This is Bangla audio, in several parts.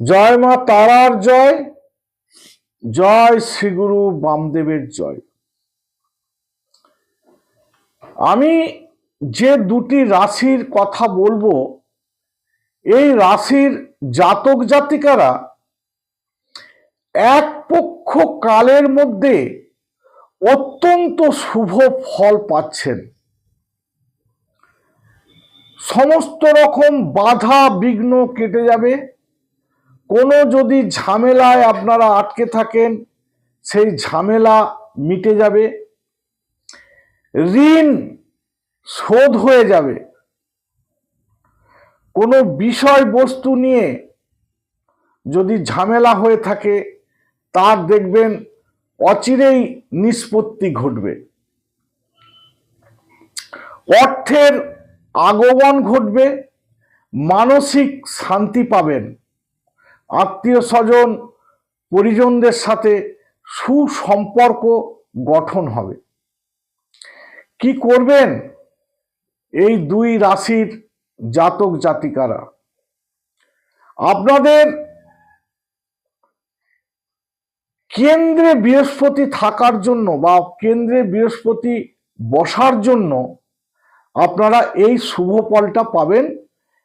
জয় মা তারার জয় জয় শ্রীগুরু বামদেবের জয়। আমি যে দুটি রাশির কথা বলব, এই রাশির জাতক জাতিকারা এক পক্ষ কালের মধ্যে অত্যন্ত শুভ ফল পাচ্ছেন। সমস্ত রকম বাধা বিঘ্ন কেটে যাবে। কোনো যদি ঝামেলায় আপনারা আটকে থাকেন, সেই ঝামেলা মিটে যাবে, ঋণ শোধ হয়ে যাবে। কোনো বিষয়বস্তু নিয়ে যদি ঝামেলা হয়ে থাকে, তার দেখবেন অচিরেই নিষ্পত্তি ঘটবে। অর্থের আগমন ঘটবে, মানসিক শান্তি পাবেন। আত্মীয় স্বজন পরিজনদের সাথে সুসম্পর্ক গঠন হবে। কি করবেন? এই দুই রাশির জাতক জাতিকারা। আপনাদের কেন্দ্রে বৃহস্পতি থাকার জন্য বা কেন্দ্রে বৃহস্পতি বসার জন্য আপনারা এই শুভ পাবেন।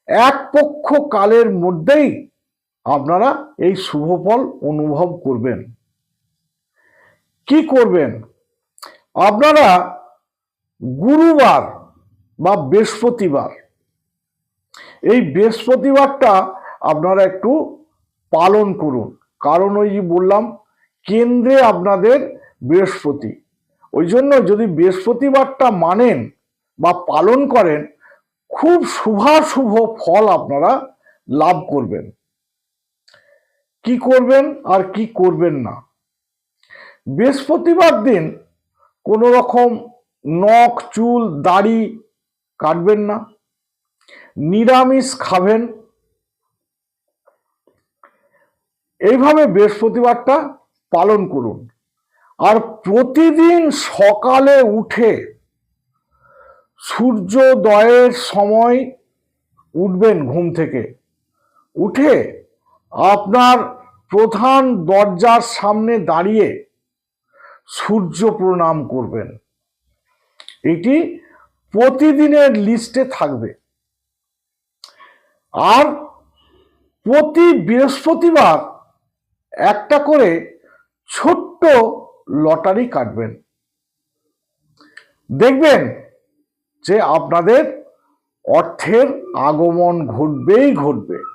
এক পক্ষ কালের মধ্যেই আপনারা এই শুভ ফল অনুভব করবেন। কি করবেন? আপনারা গুরুবার বা বৃহস্পতিবার, এই বৃহস্পতিবারটা আপনারা একটু পালন করুন। কারণ ওই বললাম, কেন্দ্রে আপনাদের বৃহস্পতি। ওই জন্য যদি বৃহস্পতিবারটা মানেন বা পালন করেন, খুব শুভাশুভ ফল আপনারা লাভ করবেন। কি করবেন আর কি করবেন না। বৃহস্পতিবার দিন কোনো রকম নখ, চুল, দাড়ি কাটবেন না। নিরামিষ খাবেন। এইভাবে বৃহস্পতিবারটা পালন করুন। আর প্রতিদিন সকালে উঠে সূর্যোদয়ের সময় উঠবেন ঘুম থেকে। উঠে আপনার প্রধান দরজার সামনে দাঁড়িয়ে সূর্য প্রণাম করবেন। এটি প্রতিদিনের লিস্টে থাকবে। আর প্রতি বৃহস্পতিবার একটা করে ছোট্ট লটারি কাটবেন। দেখবেন যে আপনাদের অর্থের আগমন ঘটবেই ঘটবে।